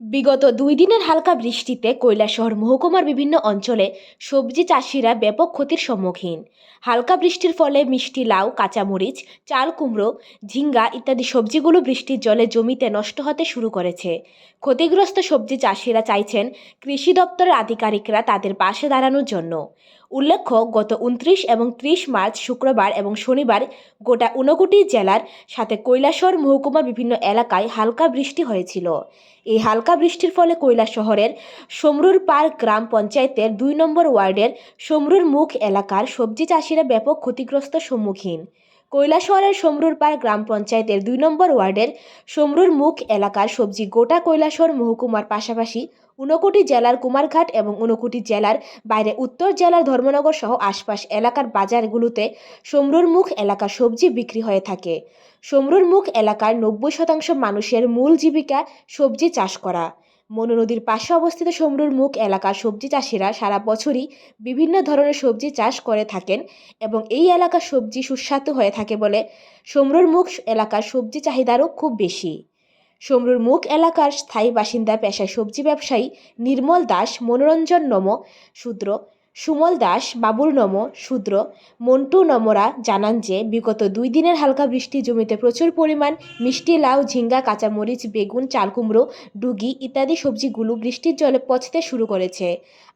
বিগত দুই দিনের হালকা বৃষ্টিতে কৈলাসহর মহকুমার বিভিন্ন অঞ্চলে সবজি চাষিরা ব্যাপক ক্ষতির সম্মুখীন। হালকা বৃষ্টির ফলে মিষ্টি, লাউ, কাঁচামরিচ, চাল কুমড়ো, ঝিঙ্গা ইত্যাদি সবজিগুলো বৃষ্টির জলে জমিতে নষ্ট হতে শুরু করেছে। ক্ষতিগ্রস্ত সবজি চাষিরা চাইছেন কৃষি দপ্তরের আধিকারিকরা তাদের পাশে দাঁড়ানোর জন্য। উল্লেখ্য, গত উনত্রিশ এবং ত্রিশ মার্চ, শুক্রবার এবং শনিবার গোটা ঊনকোটি জেলার সাথে কৈলাসহর মহকুমার বিভিন্ন এলাকায় হালকা বৃষ্টি হয়েছিল। এই হালকা বৃষ্টির ফলে কৈলাস শহরের সমরুর পার্ক গ্রাম পঞ্চায়েতের দুই নম্বর ওয়ার্ডের সমরুর মুখ এলাকার সবজি চাষিরা ব্যাপক ক্ষতিগ্রস্ত সম্মুখীন। কৈলাসহরের সমরুর পার্ক গ্রাম পঞ্চায়েতের দুই নম্বর ওয়ার্ডের সমরুর মুখ এলাকার সবজি গোটা কৈলাসহর মহকুমার পাশাপাশি ঊনকোটি জেলার কুমারঘাট এবং ঊনকোটি জেলার বাইরে উত্তর জেলার ধর্মনগর সহ আশপাশ এলাকার বাজারগুলোতে সমরুর মুখ এলাকার সবজি বিক্রি হয়ে থাকে। সমরুর মুখ এলাকার নব্বই শতাংশ মানুষের মূল জীবিকা সবজি চাষ করা। মনু নদীর পাশে অবস্থিত সমরুর মুখ এলাকার সবজি চাষিরা সারা বছরই বিভিন্ন ধরনের সবজি চাষ করে থাকেন এবং এই এলাকার সবজি সুস্বাদু হয়ে থাকে বলে সমরুর মুখ এলাকার সবজি চাহিদারও খুব বেশি। সমরুর মুখ এলাকার স্থায়ী বাসিন্দা পেশায় সবজি ব্যবসায়ী নির্মল দাস মনোরঞ্জন নম শূদ্র সুমল দাস, বাবুল নম, শূদ্র, মন্টু নমরা জানান যে, বিগত দুই দিনের হালকা বৃষ্টি জমিতে প্রচুর পরিমাণ মিষ্টি লাউ, ঝিঙ্গা, কাঁচামরিচ, বেগুন, চালকুমড়ো, ডুগি ইত্যাদি সবজিগুলো বৃষ্টির জলে পচতে শুরু করেছে।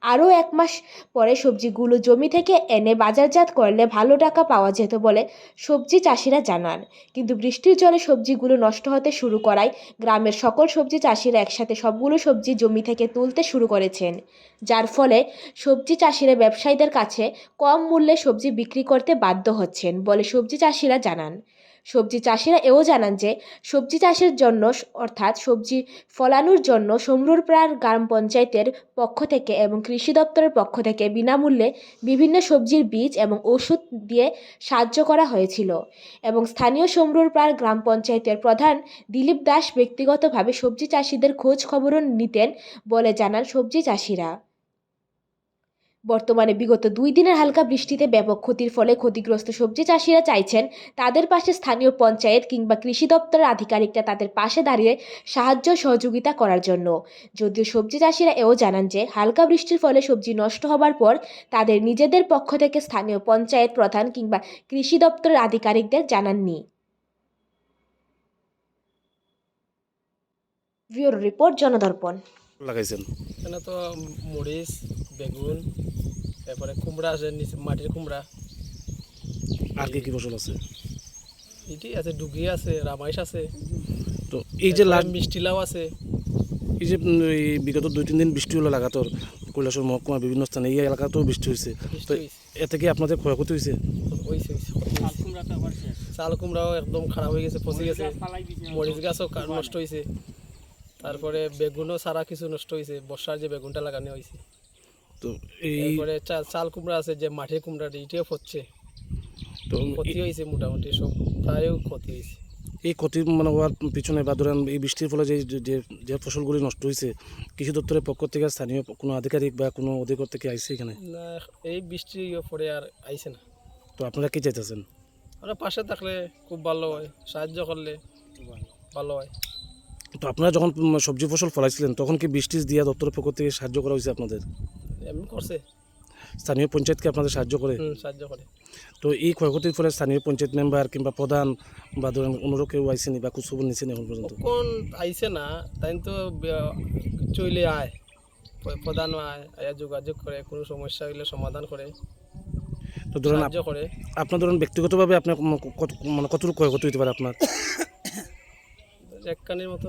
আরও এক মাস পরে সবজিগুলো জমি থেকে এনে বাজারজাত করলে ভালো টাকা পাওয়া যেত বলে সবজি চাষিরা জানান। কিন্তু বৃষ্টির জলে সবজিগুলো নষ্ট হতে শুরু করায় গ্রামের সকল সবজি চাষিরা একসাথে সবগুলো সবজি জমি থেকে তুলতে শুরু করেছেন। যার ফলে সবজি চাষিরা ব্যবসায়ীদের কাছে কম মূল্যে সবজি বিক্রি করতে বাধ্য হচ্ছেন বলে সবজি চাষিরা জানান। সবজি চাষিরা এও জানান যে, সবজি চাষের জন্য অর্থাৎ সবজি ফলানোর জন্য সমরুরপাড়ার গ্রাম পঞ্চায়েতের পক্ষ থেকে এবং কৃষি দপ্তরের পক্ষ থেকে বিনামূল্যে বিভিন্ন সবজির বীজ এবং ওষুধ দিয়ে সাহায্য করা হয়েছিল এবং স্থানীয় সমরুরপাড় গ্রাম পঞ্চায়েতের প্রধান দিলীপ দাস ব্যক্তিগতভাবে সবজি চাষিদের খোঁজ খবরও নিতেন বলে জানান সবজি চাষিরা। বর্তমানে বিগত দুই দিনের হালকা বৃষ্টিতে ব্যাপক ক্ষতির ফলে ক্ষতিগ্রস্ত সবজি চাষিরা চাইছেন তাদের পাশে স্থানীয় পঞ্চায়েত কিংবা কৃষি দপ্তরের আধিকারিকরা তাদের পাশে দাঁড়িয়ে সাহায্য সহযোগিতা করার জন্য। যদিও সবজি চাষিরা এও জানান যে হালকা বৃষ্টির ফলে সবজি নষ্ট হবার পর তাদের নিজেদের পক্ষ থেকে স্থানীয় পঞ্চায়েত প্রধান কিংবা কৃষি দপ্তরের আধিকারিকদের জানাননি। Bureau report Jandarpan. লাগাইছেন। এখানে তো মরিচ বেগুন তারপরে কুমড়া আছে নিচে মাটির কুমড়া। আর কি কি ফসল আছে? এটি আছে ডুগি আছে রামাইশ আছে। তো এই যে তারপরে মিষ্টি লাউ আছে। এই যে বিগত দুই তিন দিন বৃষ্টি হলো লাগাতর। কৈলাসর মহকুমা বিভিন্ন স্থানে এই এলাকাতেও বৃষ্টি হয়েছে। তো এতে কি আপনাদের ক্ষয়ক্ষতি হয়েছে? হয়েছে হয়েছে, ক্ষতি হয়েছে। চাল কুমড়াও একদম খারাপ হয়ে গেছে পচে গেছে। মরিচ গাছও নষ্ট হয়েছে। তারপরে বেগুনও সারা কিছু নষ্ট হয়েছে। বর্ষার যে বেগুনটা লাগানো হয়েছে। তো এই তারপরে চাল কুমড়া আছে যে মাটির কুমড়াটা এটিও পচছে তো ক্ষতি হয়েছে মোটামুটি সব প্রায়ও ক্ষতি হয়েছে। এই ক্ষতি মানে হওয়ার পিছনে বা ধরেন এই বৃষ্টির ফলে যে যে যে ফসলগুলি নষ্ট হয়েছে কৃষি দপ্তরের পক্ষ থেকে স্থানীয় কোনো আধিকারিক বা কোনো অধিকর থেকে আইসে এখানে? না এই বৃষ্টি পরে আর আইছে না। তো আপনারা কি চাইতেছেন? আমরা পাশে থাকলে খুব ভালো হয় সাহায্য করলে ভালো হয়। তো আপনারা যখন সবজি ফসল ফলাইছিলেন তখন কি বৃষ্টি দিয়া দপ্তরের পক্ষ থেকে সাহায্য করা হয়েছে আপনাদের? এমনি করছে। স্থানীয় পঞ্চায়েতকে আপনাদের সাহায্য করে? সাহায্য করে। তো এই ক্ষয়ক্ষতির ফলে স্থানীয় পঞ্চায়েত মেম্বার কিংবা প্রধান বা ধরেন অন্যরা কেউ আইসেনি বা খোঁজখবর নিচ্ছেন এখন পর্যন্ত? কোন আইছে না তাই তো চলে আয়। প্রধান আয় যোগাযোগ করে কোনো সমস্যা হইলে সমাধান করে। তো ধরেন করে। আপনার ধরেন ব্যক্তিগতভাবে আপনার মানে কতটুকু ক্ষয়ক্ষতি হতে পারে আপনার? এক কানের মতো।